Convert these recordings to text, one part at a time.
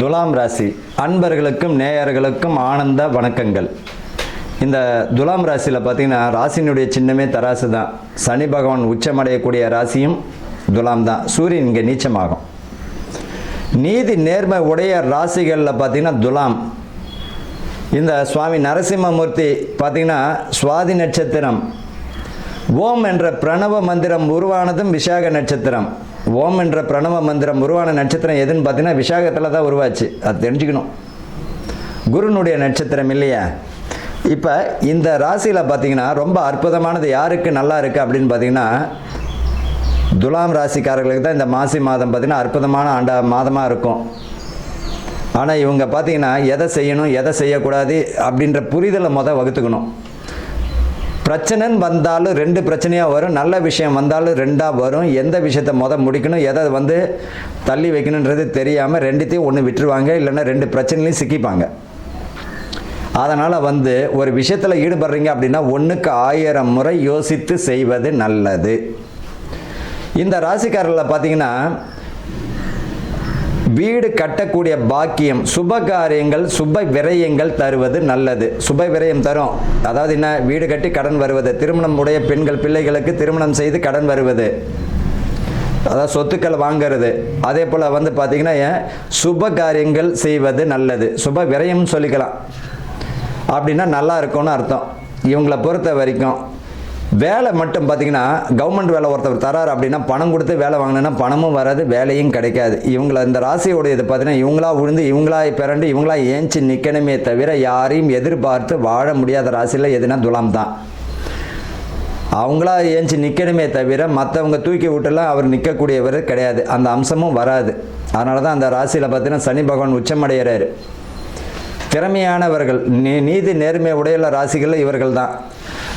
துலாம் ராசி அன்பர்களுக்கும் நேயர்களுக்கும் ஆனந்த வணக்கங்கள். இந்த துலாம் ராசியில் பார்த்தீங்கன்னா ராசினுடைய சின்னமே தராசு தான். சனி பகவான் உச்சமடையக்கூடிய ராசியும் துலாம் தான். சூரியன் இங்கே நீச்சமாகும். நீதி நேர்மை உடைய ராசிகளில் பார்த்தீங்கன்னா துலாம். இந்த சுவாமி நரசிம்மமூர்த்தி பார்த்தீங்கன்னா சுவாதி நட்சத்திரம். ஓம் என்ற பிரணவ மந்திரம் உருவானதும் விசாக நட்சத்திரம். ஓம் என்ற பிரணவ மந்திரம் உருவான நட்சத்திரம் எதுன்னு பார்த்தீங்கன்னா விசாகத்தில் தான் உருவாச்சு. அது தெரிஞ்சுக்கணும். குருனுடைய நட்சத்திரம் இல்லையா? இப்போ இந்த ராசியில் பார்த்தீங்கன்னா ரொம்ப அற்புதமானது யாருக்கு நல்லா இருக்குது அப்படின்னு பார்த்தீங்கன்னா துலாம் ராசிக்காரர்களுக்கு தான் இந்த மாசி மாதம் பார்த்தீங்கன்னா அற்புதமான ஆண்டா மாதமாக இருக்கும். ஆனால் இவங்க பார்த்தீங்கன்னா எதை செய்யணும் எதை செய்யக்கூடாது அப்படின்ற புரிதலை மொதல் வகுத்துக்கணும். பிரச்சனைன்னு வந்தாலும் ரெண்டு பிரச்சனையாக வரும். நல்ல விஷயம் வந்தாலும் ரெண்டாக வரும். எந்த விஷயத்த மொதல் முடிக்கணும் எதை வந்து தள்ளி வைக்கணுன்றது தெரியாமல் ரெண்டுத்தையும் ஒன்று விட்டுருவாங்க இல்லைன்னா ரெண்டு பிரச்சனைலையும் சிக்கிப்பாங்க. அதனால் வந்து ஒரு விஷயத்தில் ஈடுபடுறீங்க அப்படின்னா ஒன்றுக்கு ஆயிரம் முறை யோசித்து செய்வது நல்லது. இந்த ராசிக்காரர்களை பார்த்தீங்கன்னா வீடு கட்டக்கூடிய பாக்கியம் சுப காரியங்கள் சுப விரயங்கள் தருவது நல்லது. சுப விரயம் தரும். அதாவது என்ன? வீடு கட்டி கடன் வருவது. திருமணம் உடைய பெண்கள் பிள்ளைகளுக்கு திருமணம் செய்து கடன் வருவது. அதாவது சொத்துக்கள் வாங்கிறது. அதே போல் வந்து பார்த்தீங்கன்னா ஏன் சுப காரியங்கள் செய்வது நல்லது. சுப விரயம்னு சொல்லிக்கலாம். அப்படின்னா நல்லா இருக்கும்னு அர்த்தம். இவங்களை பொறுத்த வரைக்கும். வேலை மட்டும் பார்த்தீங்கன்னா கவர்மெண்ட் வேலை ஒருத்தர் தராரு அப்படின்னா பணம் கொடுத்து வேலை வாங்கினா பணமும் வராது வேலையும் கிடைக்காது. இவங்களை இந்த ராசியோடைய இது பார்த்தீங்கன்னா இவங்களா விழுந்து இவங்களா பிறண்டு இவங்களா ஏஞ்சி நிற்கணுமே தவிர யாரையும் எதிர்பார்த்து வாழ முடியாத ராசியில் எதுனா துலாம் தான். அவங்களா ஏஞ்சி நிற்கணுமே தவிர மற்றவங்க தூக்கி விட்டுலாம் அவர் நிற்கக்கூடியவர் கிடையாது. அந்த அம்சமும் வராது. அதனால தான் அந்த ராசியில் பார்த்தீங்கன்னா சனி பகவான் உச்சமடைகிறாரு திறமையானவர்கள் நீ நீதி நேர்மை உடையுள்ள ராசிகளில் இவர்கள் தான்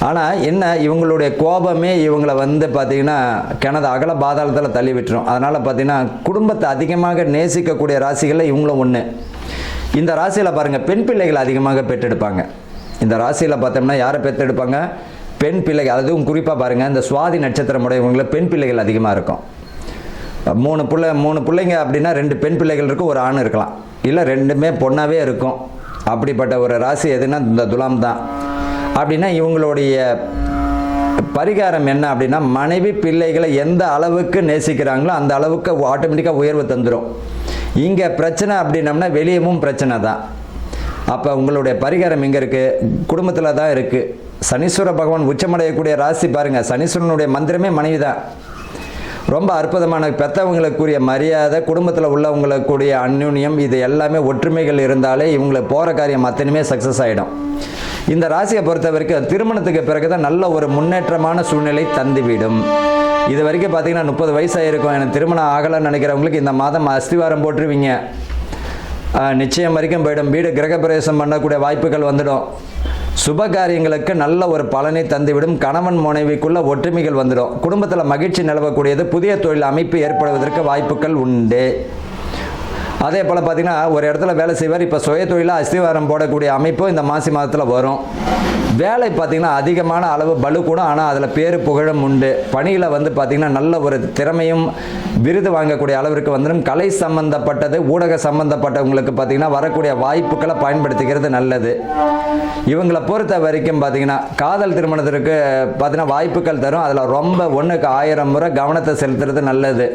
ஆனால் என்ன இவங்களுடைய கோபமே இவங்களை வந்து பார்த்திங்கன்னா கிணது அகல பாதாளத்தில் தள்ளி விட்டுரும். அதனால் பார்த்திங்கன்னா குடும்பத்தை அதிகமாக நேசிக்கக்கூடிய ராசிகளில் இவங்களும் ஒன்று இந்த ராசியில் பாருங்கள் பெண் பிள்ளைகள் அதிகமாக பெற்றெடுப்பாங்க. இந்த ராசியில் பார்த்தோம்னா யாரை பெற்றெடுப்பாங்க? பெண் பிள்ளைகள். அதுவும் குறிப்பாக பாருங்கள் இந்த சுவாதி நட்சத்திரம் உடையவங்கள பெண் பிள்ளைகள் அதிகமாக இருக்கும். மூணு பிள்ளை மூணு பிள்ளைங்க அப்படின்னா ரெண்டு பெண் பிள்ளைகள் இருக்கும் ஒரு ஆண் இருக்கலாம். இல்லை ரெண்டுமே பொண்ணாகவே இருக்கும். அப்படிப்பட்ட ஒரு ராசி எதுனா இந்த துலாம் தான். அப்படின்னா இவங்களுடைய பரிகாரம் என்ன அப்படின்னா மனைவி பிள்ளைகளை எந்த அளவுக்கு நேசிக்கிறாங்களோ அந்த அளவுக்கு ஆட்டோமேட்டிக்காக உயர்வு தந்துடும் இங்கே பிரச்சனை அப்படின்னம்னா வெளியவும் பிரச்சனை தான். அப்போ உங்களுடைய பரிகாரம் எங்கே இருக்குது குடும்பத்தில் தான் இருக்குது சனீஸ்வர பகவான் உச்சமடையக்கூடிய ராசி பாருங்கள் சனீஸ்வரனுடைய மந்திரமே மனைவி தான். ரொம்ப அற்புதமான பெற்றவங்களுக்குரிய மரியாதை குடும்பத்தில் உள்ளவங்களுக்குரிய அந்யுன்யம் இது எல்லாமே ஒற்றுமைகள் இருந்தாலே இவங்களை போகிற காரியம் அத்தனையுமே சக்ஸஸ் ஆகிடும் இந்த ராசியை பொறுத்த வரைக்கும் திருமணத்துக்கு பிறகு தான் நல்ல ஒரு முன்னேற்றமான சூழ்நிலை தந்துவிடும். இது வரைக்கும் பார்த்தீங்கன்னா முப்பது வயசாகிருக்கும் எனக்கு திருமணம் ஆகலைன்னு நினைக்கிறவங்களுக்கு இந்த மாதம் அஸ்திவாரம் போட்டுருவீங்க. நிச்சயம் வரைக்கும் போயிடும். வீடு கிரகப்பிரவேசம் பண்ணக்கூடிய வாய்ப்புகள் வந்துடும். சுப காரியங்களுக்கு நல்ல ஒரு பலனை தந்துவிடும் கணவன் மனைவிக்குள்ள ஒற்றுமைகள் வந்துடும். குடும்பத்தில் மகிழ்ச்சி நிலவக்கூடியது புதிய தொழில் அமைப்பு ஏற்படுவதற்கு வாய்ப்புகள் உண்டு. அதே போல் பார்த்தீங்கன்னா ஒரு இடத்துல வேலை செய்வார் இப்போ சுய தொழிலாக அஸ்திவாரம் போடக்கூடிய அமைப்பு இந்த மாசி மாதத்தில் வரும். வேலை பார்த்தீங்கன்னா அதிகமான அளவு பலு கூட ஆனால் அதில் பேர் புகழும் உண்டு. பணியில் வந்து பார்த்தீங்கன்னா நல்ல ஒரு திறமையும் விருது வாங்கக்கூடிய அளவிற்கு வந்துடும் கலை சம்பந்தப்பட்டது ஊடக சம்பந்தப்பட்டவங்களுக்கு பார்த்தீங்கன்னா வரக்கூடிய வாய்ப்புகளை பயன்படுத்திக்கிறது நல்லது. இவங்களை பொறுத்த வரைக்கும் பார்த்தீங்கன்னா காதல் திருமணத்திற்கு பார்த்தீங்கன்னா வாய்ப்புகள் தரும். அதில் ரொம்ப ஒன்றுக்கு ஆயிரம் முறை கவனத்தை செலுத்துறது நல்லது.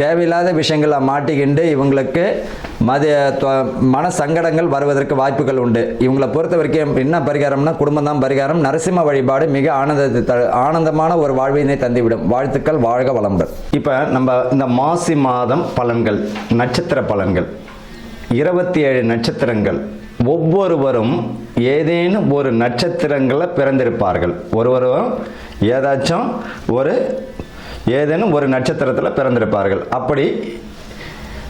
தேவையில்லாத விஷயங்களை மாட்டிக்கிண்டு இவங்களுக்கு மத மன சங்கடங்கள் வருவதற்கு வாய்ப்புகள் உண்டு. இவங்களை பொறுத்த வரைக்கும் என்ன பரிகாரம்னா குடும்பம் தான் பரிகாரம் நரசிம்ம வழிபாடு மிக ஆனந்தத்தை த- ஆனந்தமான ஒரு வாழ்வினை தந்துவிடும். வாழ்த்துக்கள் வாழ்க வளமுடன். இப்போ நம்ம இந்த மாசி மாதம் பலன்கள் நட்சத்திர பலன்கள். இருபத்தி ஏழு நட்சத்திரங்கள். ஒவ்வொருவரும் ஏதேனும் ஒரு நட்சத்திரங்களில் பிறந்திருப்பார்கள். ஒருவரும் ஏதாச்சும் ஒரு ஏதேனும் ஒரு நட்சத்திரத்தில் பிறந்திருப்பார்கள். அப்படி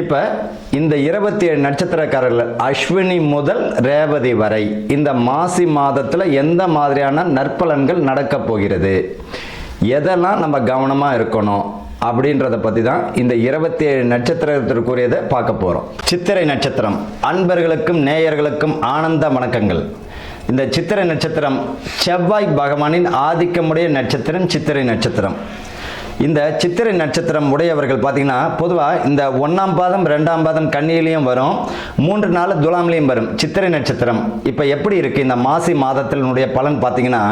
இப்போ இந்த இருபத்தி ஏழு நட்சத்திரக்காரர்கள் அஸ்வினி முதல் ரேவதி வரை இந்த மாசி மாதத்தில் எந்த மாதிரியான நற்பலன்கள் நடக்க போகிறது? எதெல்லாம் நம்ம கவனமாக இருக்கணும்? அப்படின்றத பற்றி தான் இந்த இருபத்தி ஏழு நட்சத்திரத்திற்குரியதை பார்க்க போகிறோம் சித்திரை நட்சத்திரம் அன்பர்களுக்கும் நேயர்களுக்கும் ஆனந்த வணக்கங்கள். இந்த சித்திரை நட்சத்திரம் செவ்வாய் பகவானின் ஆதிக்கமுடைய நட்சத்திரம் சித்திரை நட்சத்திரம். இந்த சித்திரை நட்சத்திரம் உடையவர்கள் பார்த்தீங்கன்னா பொதுவாக இந்த ஒன்றாம் பாதம் ரெண்டாம் பாதம் கண்ணியிலையும் வரும் மூன்று நாள் துலாம்லேயும் வரும். சித்திரை நட்சத்திரம். இப்போ எப்படி இருக்குது இந்த மாசி மாதத்தினுடைய பலன் பார்த்தீங்கன்னா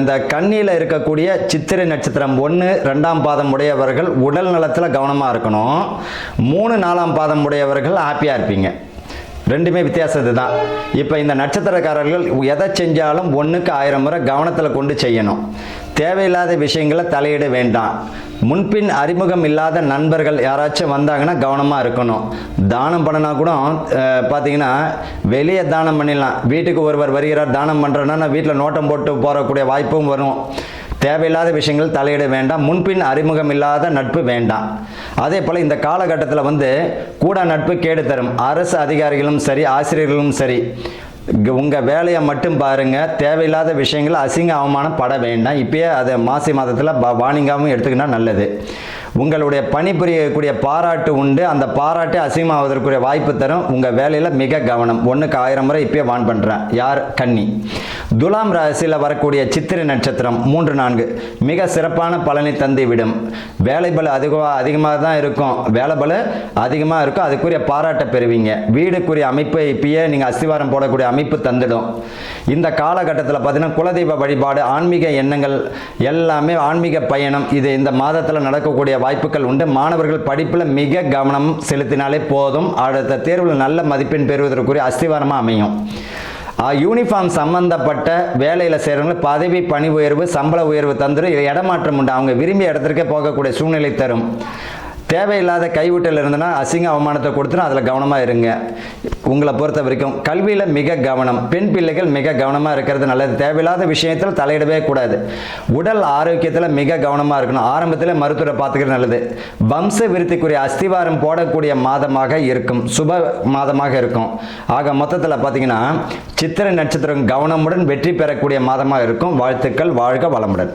இந்த கண்ணியில் இருக்கக்கூடிய சித்திரை நட்சத்திரம் ஒன்று ரெண்டாம் பாதம் உடையவர்கள் உடல் நலத்தில் கவனமாக இருக்கணும். மூணு நாலாம் பாதம் உடையவர்கள் ஹாப்பியாக இருப்பீங்க. ரெண்டுமே வித்தியாசத்து தான் இப்போ இந்த நட்சத்திரக்காரர்கள் எதை செஞ்சாலும் ஒன்றுக்கு ஆயிரம் முறை கவனத்தில் கொண்டு செய்யணும். தேவையில்லாத விஷயங்களை தலையிட வேண்டாம். முன்பின் அறிமுகம் இல்லாத நண்பர்கள் யாராச்சும் வந்தாங்கன்னா கவனமாக இருக்கணும். தானம் பண்ணினா கூட பார்த்தீங்கன்னா வெளியே தானம் பண்ணிடலாம். வீட்டுக்கு ஒருவர் வருகிறார் தானம் பண்ணுறேன்னா வீட்டில் நோட்டம் போட்டு போகக்கூடிய வாய்ப்பும் வரும். தேவையில்லாத விஷயங்கள் தலையிட வேண்டாம். முன்பின் அறிமுகம் இல்லாத நட்பு வேண்டாம். அதே போல் இந்த காலகட்டத்தில் வந்து கூட நட்பு கேடு தரும். அரசு அதிகாரிகளும் சரி ஆசிரியர்களும் சரி. உங்கள் வேலையை மட்டும் பாருங்க. தேவையில்லாத விஷயங்களை அசிங்க அவமானம் பட வேண்டாம். இப்பயே அதை மாசி மாதத்தில் வார்னிங்காகவும் எடுத்துக்கினா நல்லது. உங்களுடைய பணிபுரியக்கூடிய பாராட்டு உண்டு. அந்த பாராட்டு அசிங்கமாவதற்குரிய வாய்ப்பு தரும். உங்கள் வேலையில் மிக கவனம். ஒன்றுக்கு ஆயிரம் முறை இப்பயே வான் பண்ணுறேன் யார்? கன்னி. துலாம் ராசியில் வரக்கூடிய சித்திரை நட்சத்திரம் மூன்று நான்கு. மிக சிறப்பான பலனை தந்து விடும். வேலை பல அதிகமாக அதிகமாக தான் இருக்கும். வேலை பல அதிகமாக இருக்கும். அதுக்குரிய பாராட்டை பெறுவீங்க. வீடுக்குரிய அமைப்பை இப்பயே நீங்கள் அஸ்திவாரம் போடக்கூடிய அமைப்பு தந்துடும். இந்த காலகட்டத்தில் பார்த்தீங்கன்னா குலதெய்வ வழிபாடு ஆன்மீக எண்ணங்கள் எல்லாமே ஆன்மீக பயணம். இது இந்த மாதத்தில் நடக்கக்கூடிய வாய்ப்புகள் உண்டு. மாணவர்கள் படிப்பில் மிக கவனம் செலுத்தினாலே போதும். அடுத்த தேர்வில் நல்ல மதிப்பெண் பெறுவதற்குரிய அஸ்திவாரமாக அமையும். யூனிஃபார்ம் சம்பந்தப்பட்ட வேலையில் செய்கிறவங்க பதவி பணி உயர்வு சம்பள உயர்வு தந்துடும் இடமாற்றம் உண்டு. அவங்க விரும்பிய இடத்திற்கே போகக்கூடிய சூழ்நிலை தரும். தேவையில்லாத கைவிட்டல் இருந்தனா அசிங்க அவமானத்தை கொடுத்துரும் அதில் கவனமாக இருங்க. உங்களை பொறுத்த வரைக்கும் கல்வியில் மிக கவனம் பெண் பிள்ளைகள் மிக கவனமாக இருக்கிறது நல்லது. தேவையில்லாத விஷயத்தில் தலையிடவே கூடாது. உடல் ஆரோக்கியத்தில் மிக கவனமாக இருக்கணும். ஆரம்பத்தில் மருத்துவரை பார்த்துக்கிறது நல்லது. வம்ச விருத்திக்குரிய அஸ்திவாரம் போடக்கூடிய மாதமாக இருக்கும். சுப மாதமாக இருக்கும். ஆக மொத்தத்தில் பார்த்தீங்கன்னா சித்திர நட்சத்திரம் கவனமுடன் வெற்றி பெறக்கூடிய மாதமாக இருக்கும். வாழ்த்துக்கள் வாழ்க வளமுடன்.